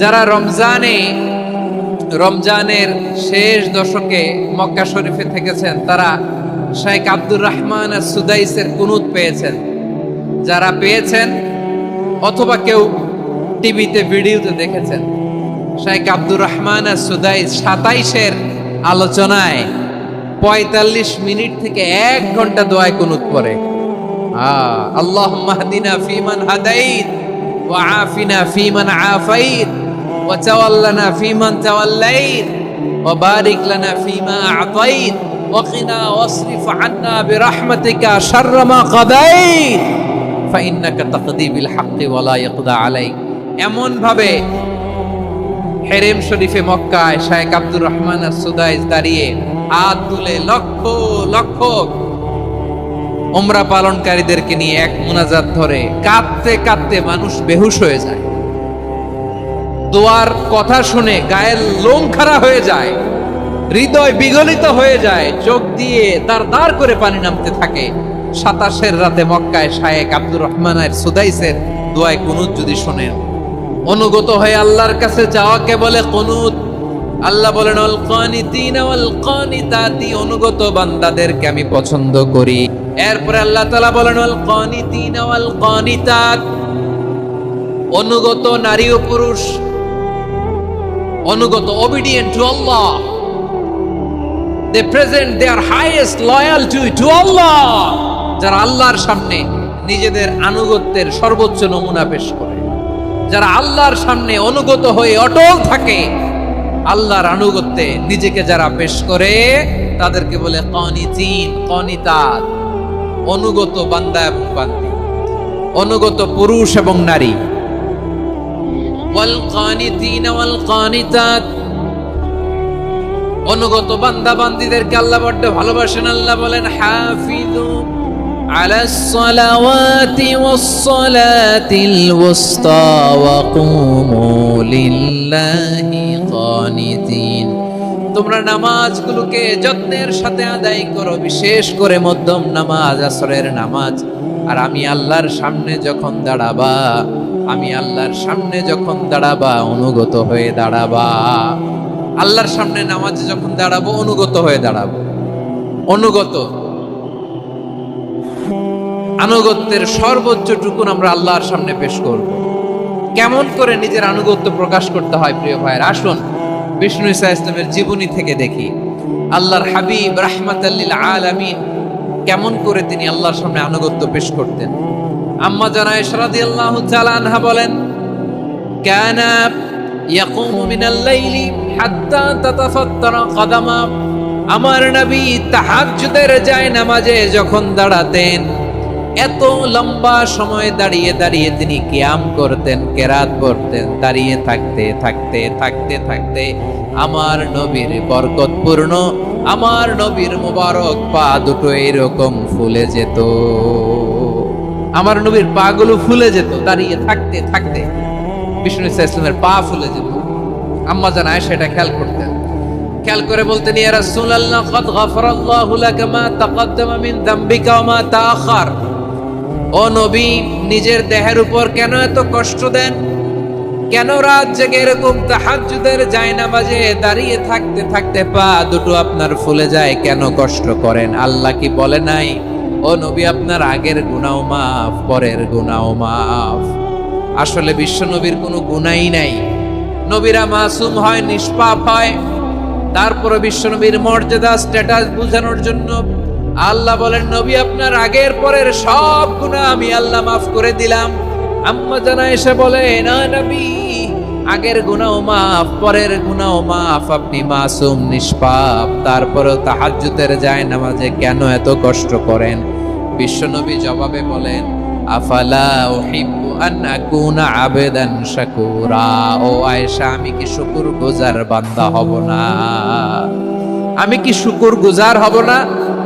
যারা রমজানে, রমজানের শেষ দশকে মক্কা শরীফে থেকেছেন, তারা শেখ আব্দুর রহমান আর সুদাইসের কুনুত পেয়েছেন। যারা পেয়েছেন অথবা কেউ টিভিতে, ভিডিওতে দেখেছেন Sheikh Abdur Rahman As Sudais সাতাইশের আলোচনায় পঁয়তাল্লিশ মিনিট থেকে এক ঘণ্টা দোয়ায় কুনুত পড়ে। আল্লাহ মাহদিনা ফিমান হাদাইত। وعافنا فيمن عافيت وتولنا فيمن توليت وبارك لنا فيما أعطيت وقنا واصرف عنا برحمتك شر ما قضيت فإنك تقضي بالحق ولا يقضى عليك এমন ভাবে হেরেম শরীফে মক্কায় শায়েক আব্দুর রহমান আর সুদাইস দাঁড়িয়ে হাত তুলে লক্ষ লক্ষ ওমরা পালনকারীদেরকে নিয়ে এক মুনাজাত ধরে কাঁদতে কাঁদতে মানুষ বেহুশ হয়ে যায়। দোয়ার কথা শুনে গায়ের লোম খাড়া হয়ে যায়, হৃদয় বিগলিত হয়ে যায়, চোখ দিয়ে তার দাঁড় করে পানি নামতে থাকে। সাতাশের রাতে মক্কায় শায়েক আব্দুর রহমানের সুদাইসের দোয়ায় কুনুত যদি শোনেন, অনুগত হয়ে আল্লাহর কাছে যাওয়াকে বলে কুনুত। আল্লাহ বলেন অল কানিতিন ওয়াল কানিতাতি অনুগত বান্দাদেরকে আমি পছন্দ করি। এরপরে আল্লাহ তালা বলেন অল কানিতিন ওয়াল কানিতাত। অনুগত নারী ও পুরুষ, অনুগত obedient to Allah they present their highest loyalty to Allah, যারা আল্লাহর সামনে নিজেদের আনুগত্যের সর্বোচ্চ নমুনা পেশ করে। যারা আল্লাহর সামনে অনুগত হয়ে অটল থাকে, আল্লাহর আনুগত্যে নিজেকে যারা পেশ করে, তাদেরকে বলে কনিতিন, কনিতাত। অনুগত বান্দা এবং বান্দি অনুগত পুরুষ এবং নারী ওয়াল কানিতিন ওয়াল কানিতাত অনুগত বান্দা বান্দিদেরকে আল্লাহ বড্ড ভালোবাসেন আল্লাহ বলেন হাফিজু على الصلوات والصلاة الوسطى وقوموا لله قانتين তোমরা নামাজগুলোকে যত্নের সাথে আদায় করো, বিশেষ করে মধ্যম নামাজ, আসরের নামাজ। আর আমি আল্লাহর সামনে যখন দাঁড়াবা, আমি আল্লাহর সামনে যখন দাঁড়াবা, অনুগত হয়ে দাঁড়াবা। আল্লাহর সামনে নামাজে যখন দাঁড়াবো, অনুগত হয়ে দাঁড়াবো। অনুগত। আনুগত্যের সর্বোচ্চ টুকুন আমরা আল্লাহর সামনে পেশ করব। কেমন করে নিজের আনুগত্য প্রকাশ করতে হয়, প্রিয় ভাইয়ের? আসুন। বিষ্ণু ইসা ইসলামের জীবনী থেকে দেখি, আল্লাহর হাবিব রাহমাতাল্লিল আলামিন কেমন করে তিনি আল্লাহর সামনে আনুগত্য পেশ করতেন। আম্মা জানা ইশরাদি আল্লাহ আনহা বলেন, কানা ইয়াকুমু মিনাল লাইলি হাত্তা তাতাফাত্তারা কদামা। আমার নবী তাহাজ্জুদের যায় নামাজে যখন দাঁড়াতেন এত লম্বা সময় দাঁড়িয়ে দাঁড়িয়ে তিনি ক্যাম করতেন, কেরাত করতেন, দাঁড়িয়ে থাকতে থাকতে থাকতে থাকতে আমার নবীর বরকতপূর্ণ, আমার নবীর মোবারক পা দুটো এরকম ফুলে যেত। আমার নবীর পাগুলো ফুলে যেত, দাঁড়িয়ে থাকতে থাকতে। বিষ্ণু ইসলামের পা ফুলে যেত। আম্মা জান সেটা খেয়াল করতেন। খেয়াল করে বলতেন, ইয়া রাসূলুল্লাহ, কদ গাফারাল্লাহু লাকা মা তাকদ্দামা মিন যামবিকা ওয়া মা তাআখার। ও নবী, নিজের দেহের উপর কেন এত কষ্ট দেন? কেন রাত জেগে এরকম তাহাজ্জুদের জায়নামাজে দাঁড়িয়ে থাকতে থাকতে পা দুটো আপনার ফুলে যায়? কেন কষ্ট করেন? আল্লাহ কি বলে নাই? ও নবী, আপনার আগের গুনাও মাফ, পরের গুনাও মাফ। আসলে বিশ্ব নবীর কোনো গুণাই নাই। নবীরা মাসুম হয়, নিষ্পাপ হয়। তারপরে বিশ্বনবীর মর্যাদা স্ট্যাটাস বোঝানোর জন্য আল্লাহ বলেন, নবী, আপনার আগের পরের সব গুনাহ আমি আল্লাহ মাফ করে দিলাম। আম্মা জানা এসে বলে, না নবী, আগের গুনাও মাফ, পরের গুনাও মাফ, আপনি মাসুম, নিষ্পাপ, তারপরেও তাহাজ্জুদের যায় নামাজে কেন এত কষ্ট করেন? বিশ্বনবী জবাবে বলেন, আফালা উহিব্বু আন আকুনা আবেদান শাকুরা। ও আয়েশা, আমি কি শুকুর গুজার বান্দা হব না? আমি কি শুকুর গুজার হব না?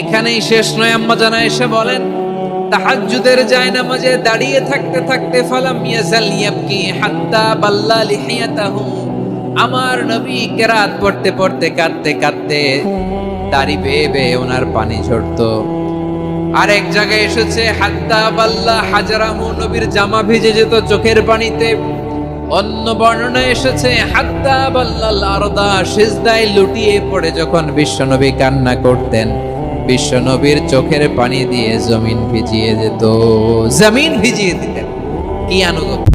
এখানেই শেষ নয়, আম্মা জানা এসে বলেন, তাহাজ্জুদের দাঁড়িয়ে থাকতে থাকতে ফালাম ইয়াবকি হাত্তা বাল্লা লিহিয়াতাহু। আমার নবী কেরাত পড়তে পড়তে কাঁদতে কাঁদতে দাড়ি বেয়ে বেয়ে ওনার পানি ঝরতো। আর এক জায়গায় এসেছে, হাত্তা বাল্লা হাজারামু, নবীর জামা ভিজে যেত চোখের পানিতে। অন্য বর্ণনা এসেছে, হাত্তা বাল্লাল আরদা, সিজদায় লুটিয়ে পড়ে যখন বিশ্বনবী কান্না করতেন। বিশ্বনবীর চোখের পানি দিয়ে জমিন ভিজিয়ে যেত জমিন ভিজিয়ে দিতেন। কি আনুগত্য?